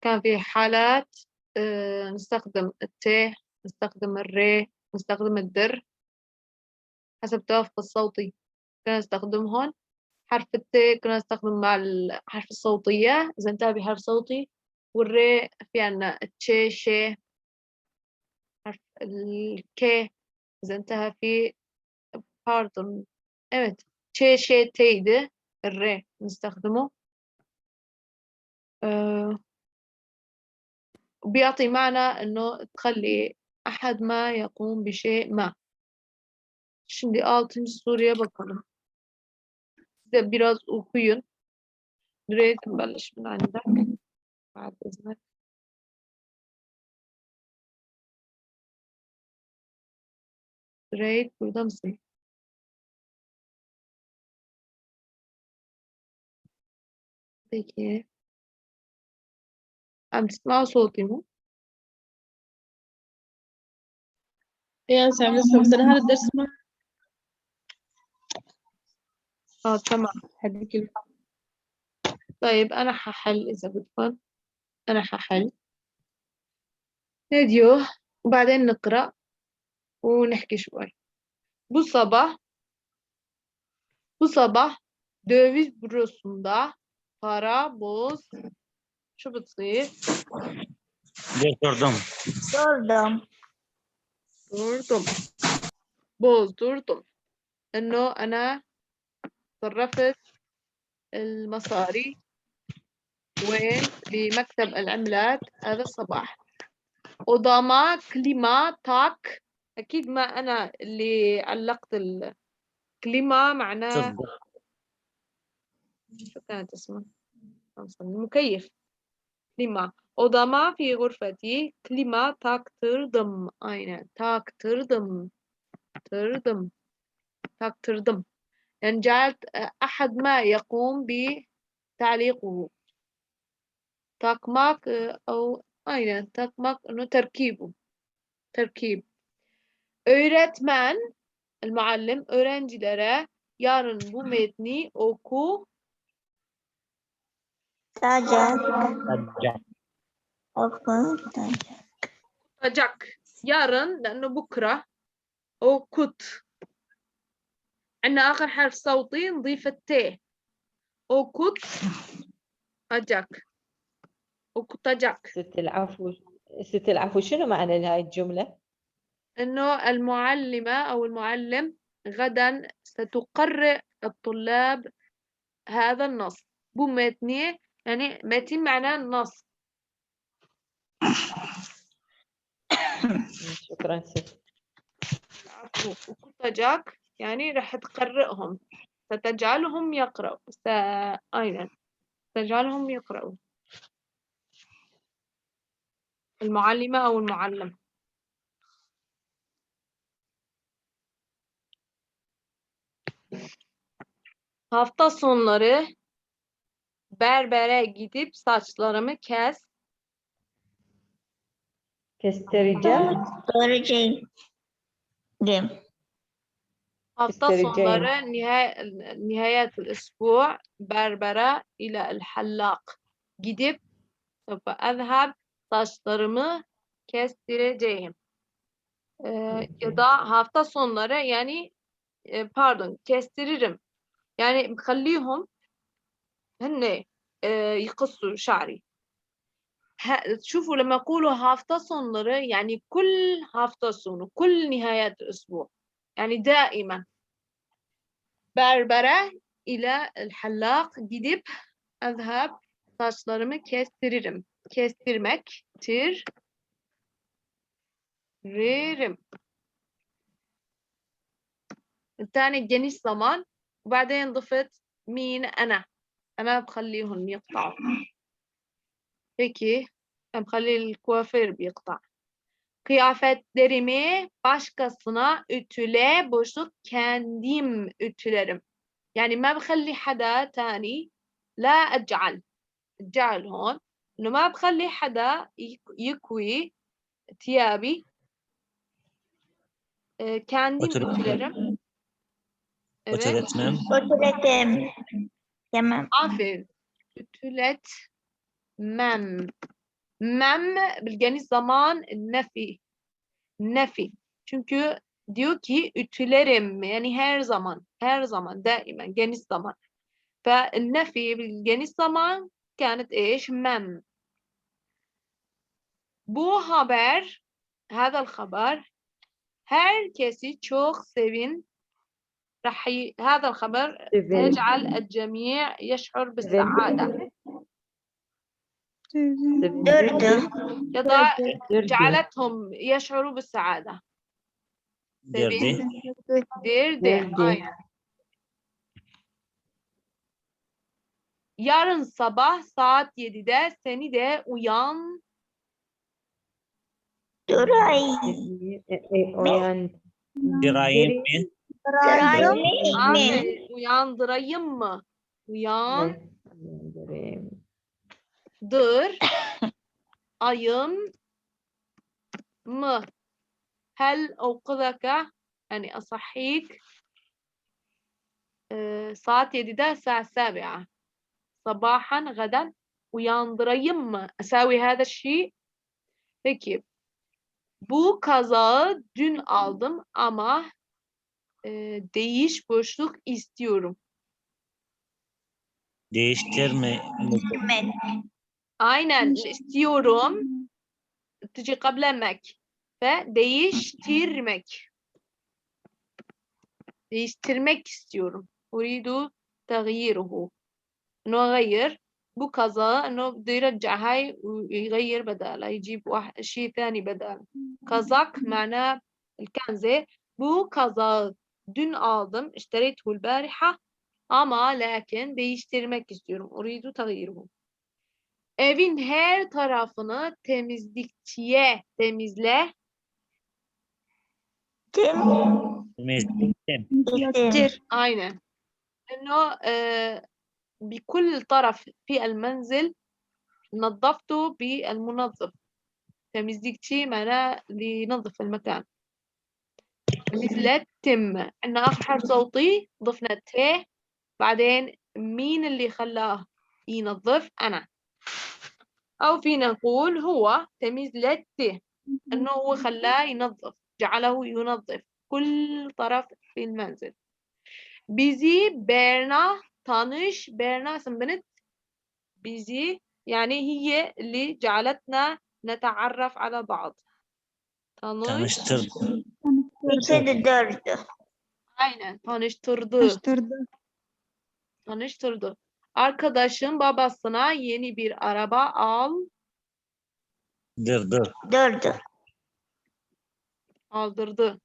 كان في حالات آه، نستخدم الت نستخدم الري نستخدم الدر. حسب التوافق الصوتي كنا نستخدمهن حرف الت كنا نستخدم مع الحرف الصوتية. إذا انتهى بحرف صوتي. والري في عنا تشي شي حرف الكي إذا انتهى في pardon. evet ÇŞT'ydi. R نستخدمه أه بيعطي معنى أنه تخلي أحد ما يقوم بشيء ما Şimdi 6. soruya bakalım. Size biraz okuyun. Nurettin Balış'ın aniden. Bağdızlar. Nurettin burada mısın? Peki. عم تسمعوا صوتي مو؟ يا سامي بس بدنا هذا الدرس ما آه تمام هديك ال- طيب أنا ححل إذا بدكم أنا ححل فيديو وبعدين نقرأ ونحكي شوي Bu sabah bu sabah döviz bürosunda para boz şu بتصير Durdum. Sordum. durdum bozdurdum إنه أنا صرفت المصاري وين بمكتب العملات هذا الصباح odama klima tak أكيد ما أنا اللي علقت الكليما معناه. شو كانت اسمه المكيف klima odama في غرفتي klima taktırdım aynen taktırdım taktırdım taktırdım يعني جعلت أحد ما يقوم بتعليقه takmak أو aynen takmak إنه تركيبه تركيب öğretmen المعلم öğrencilere yarın bu metni oku Tacak. Tacak. Okun. Tacak. okutacak. Yarın لأنه بكرة أوكت عندنا آخر حرف صوتي نضيف الت أوكت أجاك أوكتجاك ست العفو ست العفو شنو معنى هاي الجملة؟ إنه المعلمة أو المعلم غدا ستقرئ الطلاب هذا النص بو متني يعني متن معناه النص. شكرا العفو أوكتجاك يعني راح تقرئهم. ستجعلهم يقرأوا. س... أيضا. تجعلهم يقرأوا. المعلمة أو المعلم. Hafta sonları berbere gidip saçlarımı kes. Kestireceğim. Kestireceğim. Hafta sonları nihayet, nihayet isbu berbere ile el hallak gidip ezheb saçlarımı kestireceğim. Ee, ya da hafta sonları yani e, pardon kestiririm. Yani kallihum henne hani يقصوا شعري ها- شوفوا لما يقولوا hafta sonları يعني كل hafta sonu كل نهايات الأسبوع يعني دائما berbere ile الحلاق gidip أذهب saçlarımı kestiririm. Kestirmek, tir, ririm. الثاني geniş zaman وبعدين ضفت مين أنا أنا بخليهم يقطعوا peki ben بخلي الكوافير بيقطع kıyafetlerimi başkasına ütüle boşluk kendim ütülerim يعني ما بخلي حدا تاني لا أجعل الجعل هون إنه ما بخلي حدا يك- يكوي ثيابي آه، kendim Oturup- ütülerim Evet. Öğretmem. Ütületim. Yemem. Aferin. Tütület mem. Mem bildiğiniz zaman nefi. Nefi. Çünkü diyor ki ütülerim yani her zaman her zaman daimen geniş zaman ve nefi geniş zaman kanet eş mem bu haber hadal haber herkesi çok sevin رح ي... هذا الخبر يجعل الجميع يشعر بالسعادة. جعلتهم يشعروا بالسعادة. يارن صباح Yarın sabah saat 7'de seni de uyan Duray Durayın mı? Uyandırayım mı? Uyandırayım mı? Uyan. Uyandırayım. Dır. ayım mı? Hel okudaka yani asahik ee, saat 7'de saat 7 sabahan gaden uyandırayım mı? Esavi hada şey. Peki. Bu kazağı dün aldım ama e, değiş boşluk istiyorum. Değiştirme. Hikmet. Aynen istiyorum. تجي قبل مك ve değiştirmek. Değiştirmek istiyorum. أريد تغييره. إنه أغير bu kazağı إنه بده يرجع هاي ويغير بدالها يجيب واحد شيء ثاني بدال. Kazak معناه الكنزة bu kazağı dün aldım اشتريته البارحة ama lakin değiştirmek istiyorum. أريد تغييره. Evin her tarafını temizlikçiye temizle. Tim. Temizliktim. İttir. Aynen. إنه آه بكل طرف في المنزل نظفته بالمنظف temizlikçi معناه اللي ينظف المكان مثل تم. عندنا آخر حرف صوتي ضفنا ت بعدين مين اللي خلاه ينظف؟ أنا. أو فينا نقول هو تمييز لت إنه هو خلاه ينظف جعله ينظف كل طرف في المنزل. bizi Berna tanış Berna اسم بنت bizi يعني هي اللي جعلتنا نتعرف على بعض. tanış Bitirdi dördü. aynen tanıştırdı tanıştırdı arkadaşın babasına yeni bir araba al Dır dır. Dördü. aldırdı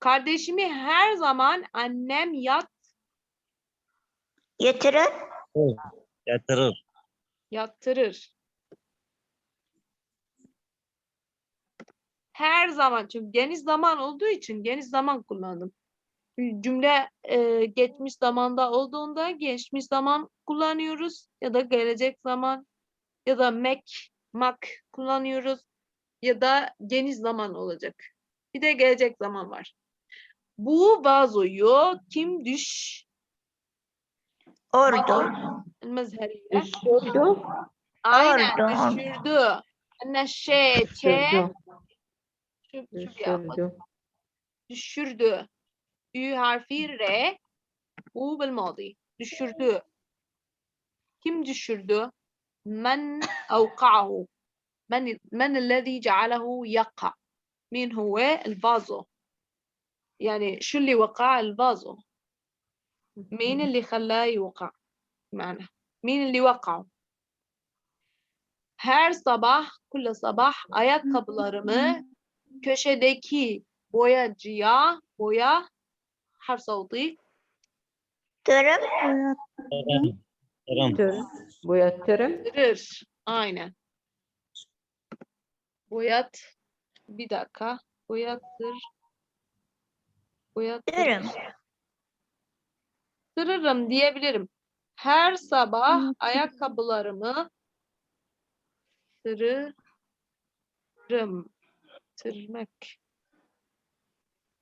kardeşimi her zaman annem yat Yatırın. Yatırır. yattırır. her zaman çünkü geniş zaman olduğu için geniş zaman kullandım. Cümle e, geçmiş zamanda olduğunda geçmiş zaman kullanıyoruz ya da gelecek zaman ya da mek, mak kullanıyoruz ya da geniş zaman olacak. Bir de gelecek zaman var. Bu vazoyu kim düş? Ordu. Mezheriye. Düşürdü. Aynen Ordu. düşürdü. Neşe, çe, şu, şu yapmadı. Düşürdü. düşürdü. Ü harfi R. Bu بالماضي. Düşürdü. Kim düşürdü? من أوقعه من من الذي جعله يقع مين هو الفازو يعني شو اللي وقع الفازو مين اللي خلاه يوقع معنا مين اللي وقعه her sabah kula sabah ayakkabılarımı köşedeki boyacıya boya harf sauti. Dürüm. Dürüm. Boyattırım. Dürür. Aynen. Boyat. Bir dakika. Boyattır. Boyattırım. Tırırım diyebilirim. Her sabah ayakkabılarımı sırırım. Sırmak.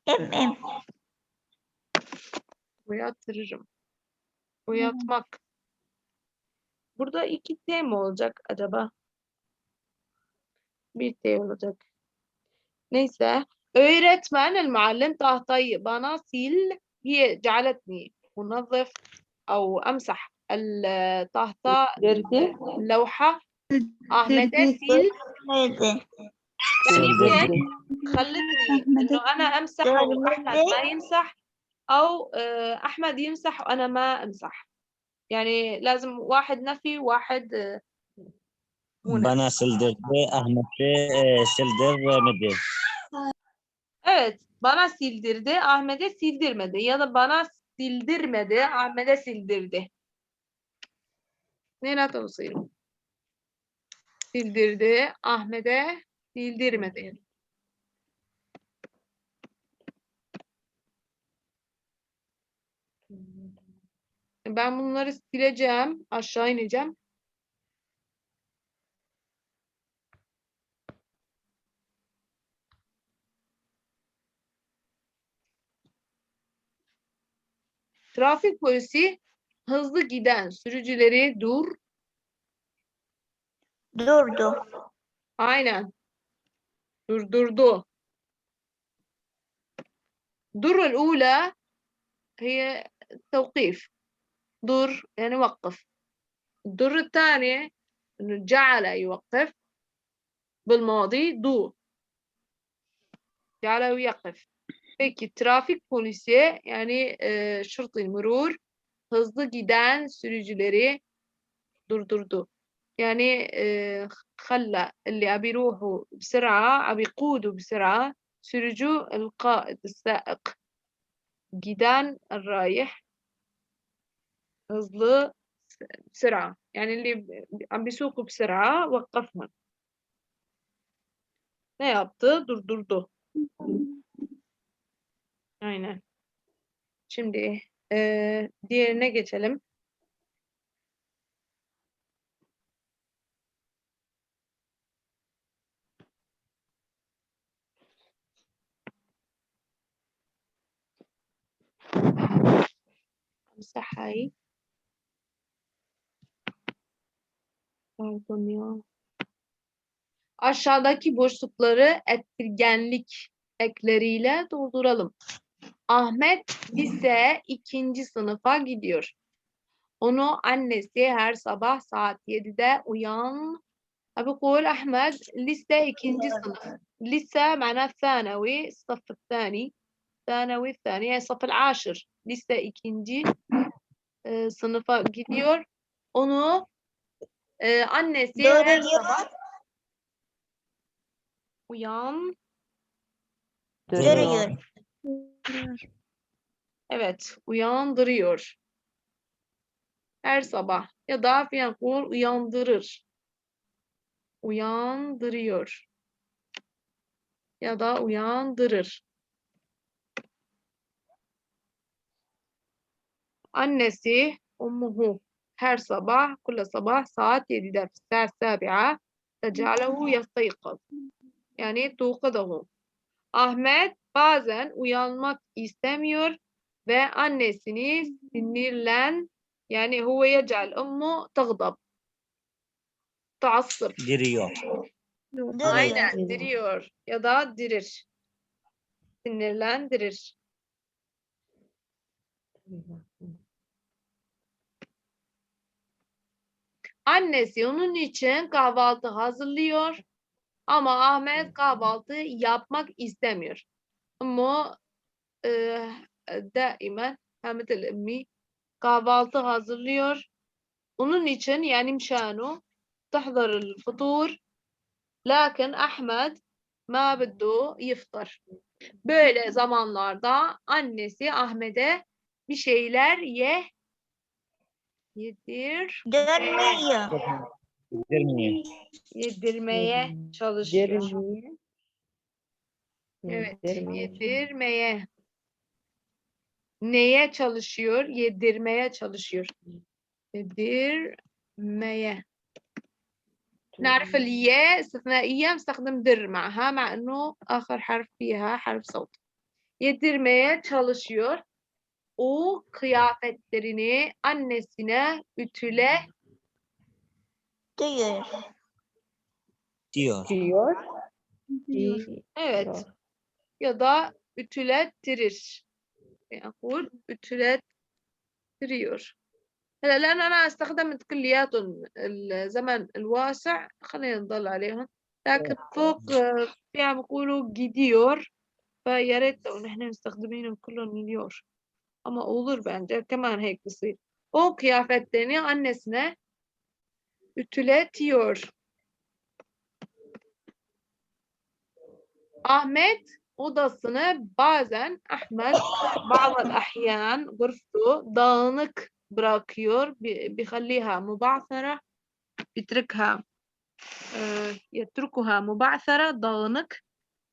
Em em. Uyatırırım. Uyatmak. Burada iki T mi olacak acaba? Bir T olacak. Neyse. öğretmen المعلم tahtayı bana sil هي جعلتني أنظف أو أمسح التحتة درتي اللوحة أحمد'e sil Neydi? يعني هي درتي خلتني إنه أنا أمسح وأحمد ما يمسح أو آه، أحمد يمسح وأنا ما أمسح يعني لازم واحد نفي وواحد آه، مو نفي. Bana sildirdi, Ahmet'e e, sildirmedi. Evet, bana sildirdi, Ahmet'e sildirmedi ya da bana sildirmedi, Ahmet'e sildirdi. Ne تصير؟ Sildirdi, Ahmet'e sildirmedi. Ben bunları sileceğim, aşağı ineceğim. Trafik polisi hızlı giden sürücüleri dur. Durdu. Aynen. Durdurdu. dur الأولى هي توقيف dur يعني وقف الدر الثانية إنه جعل يوقف بالماضي دو جعل يوقف Peki trafik polisi yani e, şırtı murur hızlı giden sürücüleri durdurdu. يعني آه، خلى اللي أبي يروحوا بسرعة أبي يقودوا بسرعة سرجو القائد السائق جيدان الرايح hızlı بسرعة يعني اللي عم بيسوقوا بسرعة وقفهم ne yaptı? Durdurdu. Aynen. Şimdi eee diğerine geçelim. امسح هاي Pardon ya. Aşağıdaki boşlukları ettirgenlik ekleriyle dolduralım. Ahmet lise ikinci sınıfa gidiyor. Onu annesi her sabah saat 7'de uyan. بقول أحمد لسه ikinci sınıf. لسه معناه ثانوي الصف الثاني ثانوي الثاني يعني الصف العاشر lise ikinci e, sınıfa gidiyor. Onu e, annesi her sabah uyan Duruyor. Evet, uyandırıyor. Her sabah ya da fiyan kul uyandırır. Uyandırıyor. Ya da uyandırır. Annesi ummuhu her sabah kulla sabah saat 7'de saat sabi'a tecalehu yastayqaz. Yani tuğkadahu. Ahmet bazen uyanmak istemiyor ve annesini sinirlen yani huve yecal ummu tagdab. Taassır. Diriyor. Aynen diriyor ya da dirir. Sinirlendirir. Eyvah. Annesi onun için kahvaltı hazırlıyor ama Ahmet kahvaltı yapmak istemiyor. Ama e, daimen مثل أمي kahvaltı hazırlıyor. Onun için yani مشانه تحضر الفطور لكن أحمد ما بده يفطر. Böyle zamanlarda annesi Ahmet'e bir şeyler ye yedir Dönmüyor. Dirmiyor. yedirmeye çalışıyor. درمية Evet, درمية yedirmeye. Neye çalışıyor? Yedirmeye çalışıyor. Yedirmeye. نعرف الياء استثنائية نستخدم در معها مع انه اخر حرف فيها حرف صوت. Yedirmeye çalışıyor. o kıyafetlerini annesine ütüle diyor. Diyor. Diyor. Evet. Ya da ütülettirir. Yahut ütülettiriyor. هلا لأن أنا استخدمت كليات الزمن الواسع خلينا نضل عليهم لكن فوق في عم يقولوا جيديور فيا ريت لو نحن مستخدمينهم كلهم اليور Ama olur bence. Kemal heyklısı. O kıyafetlerini annesine ütületiyor. Ahmet odasını bazen Ahmet bazen ahyan gırftu dağınık bırakıyor. Bihalliha mubasara bitrikha ee, yetrukuha mubasara dağınık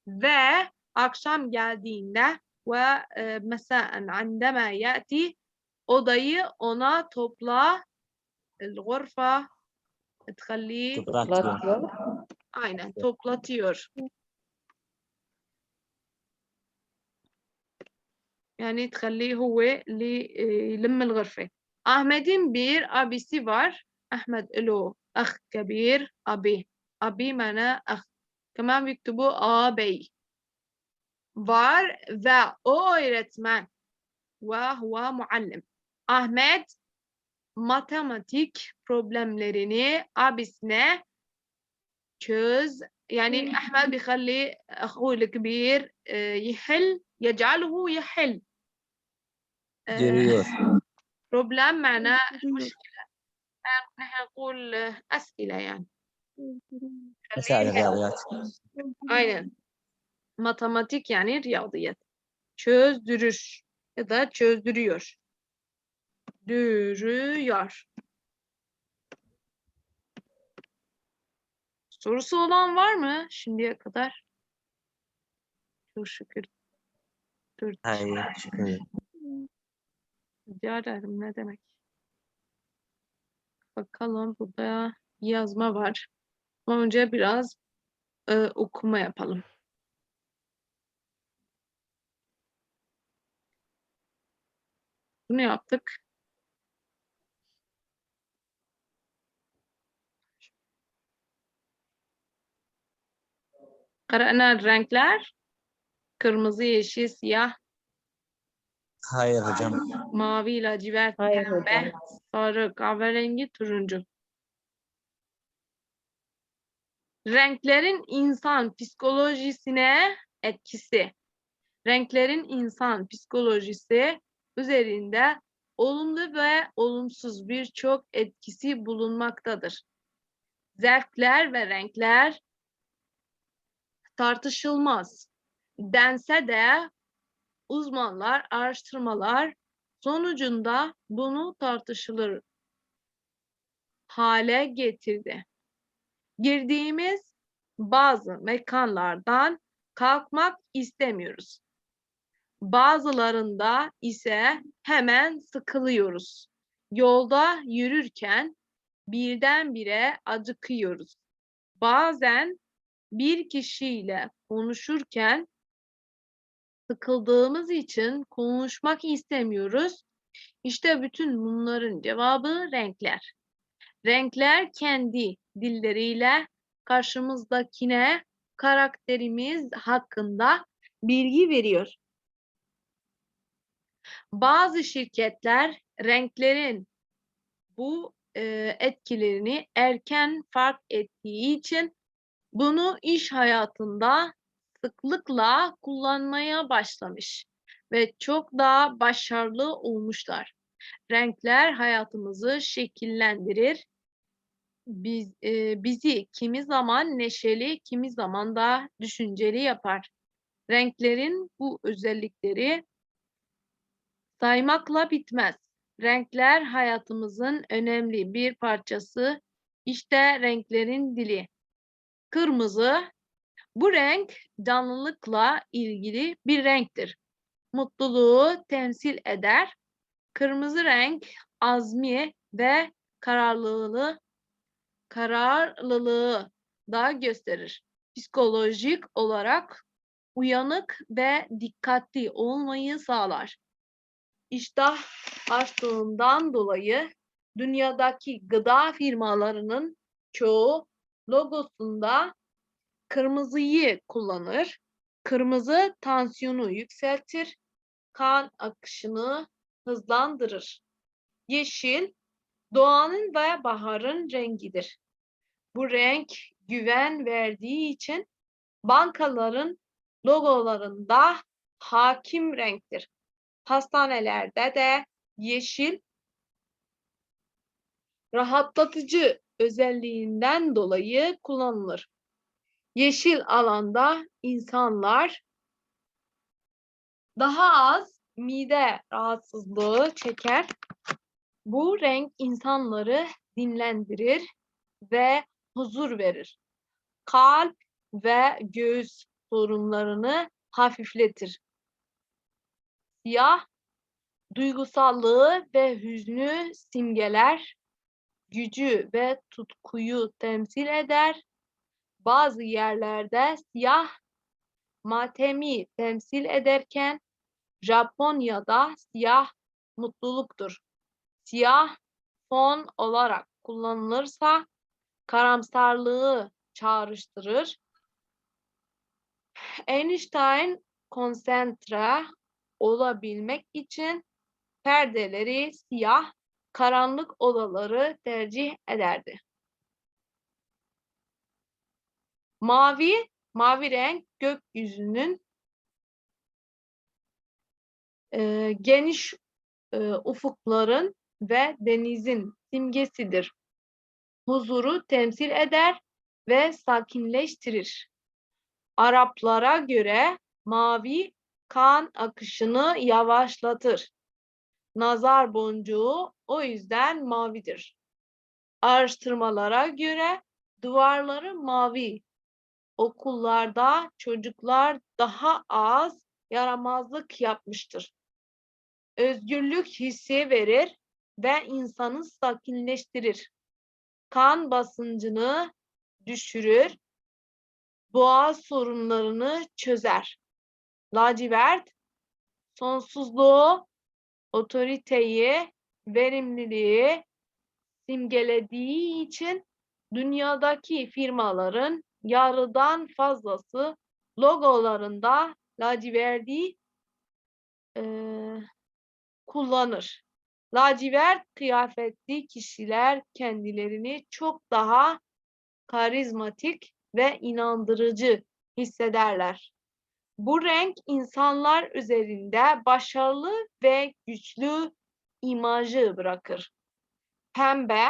ve akşam geldiğinde ومساء عندما يأتي أضيء أنا طبلا الغرفة تخليه أين؟ طبلا تيور. يعني تخليه هو اللي يلم الغرفة. أحمد بير أبي سيفار أحمد له أخ كبير أبي. أبي معناه أخ. كمان بيكتبوا أبي. Var ve o öğretmen. Ve huve muallim. Ahmet matematik problemlerini abisine çöz يعني أحمد بيخلي أخوه الكبير آه، يحل يجعله يحل آه، Görüyor. problem معناه مشكلة آه، نحن نقول آه، أسئلة يعني Mesela riyadiyat. Aynen. Matematik yani riyadiyat. Çözdürür ya da çözdürüyor. Dürüyor. Sorusu olan var mı şimdiye kadar? Çok şükür. Dur, Hayır. Şükür. rica ederim ne demek. Bakalım burada yazma var. Ama önce biraz e, okuma yapalım. Bunu yaptık. Qara'na renkler. Kırmızı, yeşil, siyah, Hayır hocam. mavi, lacivert, Hayır pembe, hocam. sarı, kahverengi, turuncu. Renklerin insan psikolojisine etkisi. Renklerin insan psikolojisi üzerinde olumlu ve olumsuz birçok etkisi bulunmaktadır. Zevkler ve renkler tartışılmaz. Dense de uzmanlar araştırmalar sonucunda bunu tartışılır hale getirdi. Girdiğimiz bazı mekanlardan kalkmak istemiyoruz. Bazılarında ise hemen sıkılıyoruz. Yolda yürürken birdenbire acıkıyoruz. Bazen bir kişiyle konuşurken sıkıldığımız için konuşmak istemiyoruz. İşte bütün bunların cevabı renkler. Renkler kendi dilleriyle karşımızdakine karakterimiz hakkında bilgi veriyor. Bazı şirketler renklerin bu e, etkilerini erken fark ettiği için bunu iş hayatında sıklıkla kullanmaya başlamış ve çok daha başarılı olmuşlar. Renkler hayatımızı şekillendirir. Biz, e, bizi kimi zaman neşeli, kimi zaman da düşünceli yapar. Renklerin bu özellikleri saymakla bitmez. Renkler hayatımızın önemli bir parçası. İşte renklerin dili. Kırmızı bu renk canlılıkla ilgili bir renktir. Mutluluğu temsil eder. Kırmızı renk azmi ve kararlılığı kararlılığı da gösterir. Psikolojik olarak uyanık ve dikkatli olmayı sağlar. İştah açtığından dolayı dünyadaki gıda firmalarının çoğu logosunda kırmızıyı kullanır. Kırmızı tansiyonu yükseltir, kan akışını hızlandırır. Yeşil doğanın ve baharın rengidir. Bu renk güven verdiği için bankaların logolarında hakim renktir. Hastanelerde de yeşil rahatlatıcı özelliğinden dolayı kullanılır. Yeşil alanda insanlar daha az mide rahatsızlığı çeker. Bu renk insanları dinlendirir ve huzur verir. Kalp ve göğüs sorunlarını hafifletir. Siyah duygusallığı ve hüznü simgeler, gücü ve tutkuyu temsil eder. Bazı yerlerde siyah matemi temsil ederken Japonya'da siyah mutluluktur. Siyah fon olarak kullanılırsa karamsarlığı çağrıştırır. Einstein konsantre olabilmek için perdeleri siyah, karanlık odaları tercih ederdi. Mavi, mavi renk gökyüzünün e, geniş e, ufukların ve denizin simgesidir. Huzuru temsil eder ve sakinleştirir. Araplara göre mavi kan akışını yavaşlatır. Nazar boncuğu o yüzden mavidir. Araştırmalara göre duvarları mavi. Okullarda çocuklar daha az yaramazlık yapmıştır. Özgürlük hissi verir ve insanı sakinleştirir. Kan basıncını düşürür, boğaz sorunlarını çözer. Lacivert, sonsuzluğu, otoriteyi, verimliliği simgelediği için dünyadaki firmaların yarıdan fazlası logolarında laciverti eee, kullanır. Lacivert kıyafetli kişiler kendilerini çok daha karizmatik ve inandırıcı hissederler. Bu renk insanlar üzerinde başarılı ve güçlü imajı bırakır. Pembe,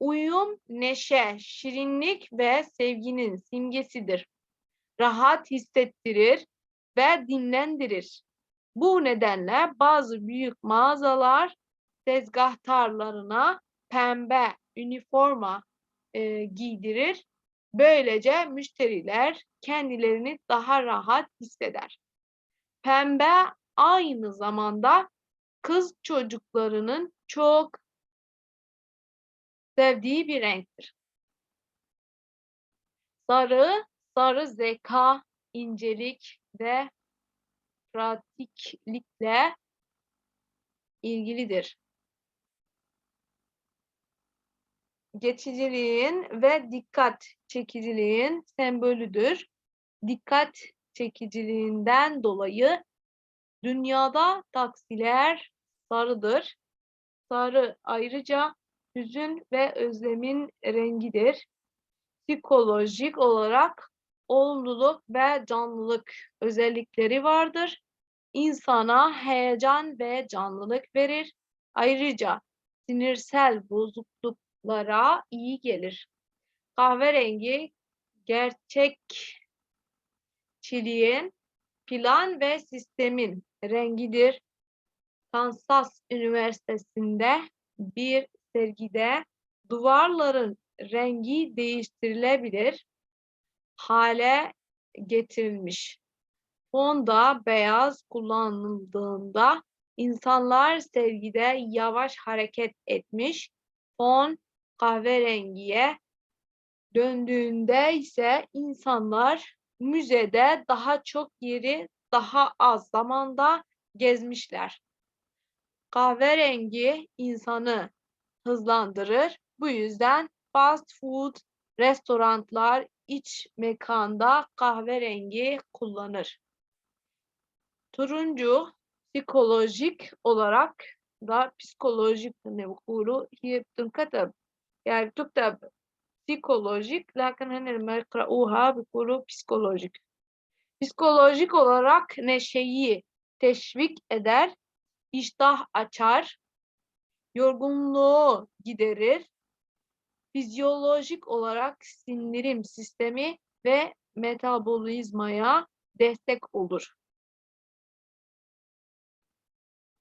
uyum, neşe, şirinlik ve sevginin simgesidir. Rahat hissettirir ve dinlendirir. Bu nedenle bazı büyük mağazalar tezgahtarlarına pembe üniforma e, giydirir. Böylece müşteriler kendilerini daha rahat hisseder. Pembe aynı zamanda kız çocuklarının çok sevdiği bir renktir. Sarı, sarı zeka, incelik ve pratiklikle ilgilidir. Geçiciliğin ve dikkat çekiciliğin sembolüdür. Dikkat çekiciliğinden dolayı dünyada taksiler sarıdır. Sarı ayrıca hüzün ve özlemin rengidir. Psikolojik olarak olumluluk ve canlılık özellikleri vardır. İnsana heyecan ve canlılık verir. Ayrıca sinirsel bozukluklara iyi gelir. Kahverengi gerçekçiliğin, plan ve sistemin rengidir. Kansas Üniversitesi'nde bir sergide duvarların rengi değiştirilebilir hale getirilmiş. Fonda beyaz kullanıldığında insanlar sergide yavaş hareket etmiş. Fon kahverengiye döndüğünde ise insanlar müzede daha çok yeri daha az zamanda gezmişler. Kahverengi insanı hızlandırır. Bu yüzden fast food restoranlar iç mekanda kahverengi kullanır. Turuncu psikolojik olarak da psikolojik ne vukulu hep dikkat yani tükteb psikolojik lakin henir mekrauha bikulu psikolojik. Psikolojik olarak neşeyi teşvik eder, iştah açar, yorgunluğu giderir, fizyolojik olarak sindirim sistemi ve metabolizmaya destek olur.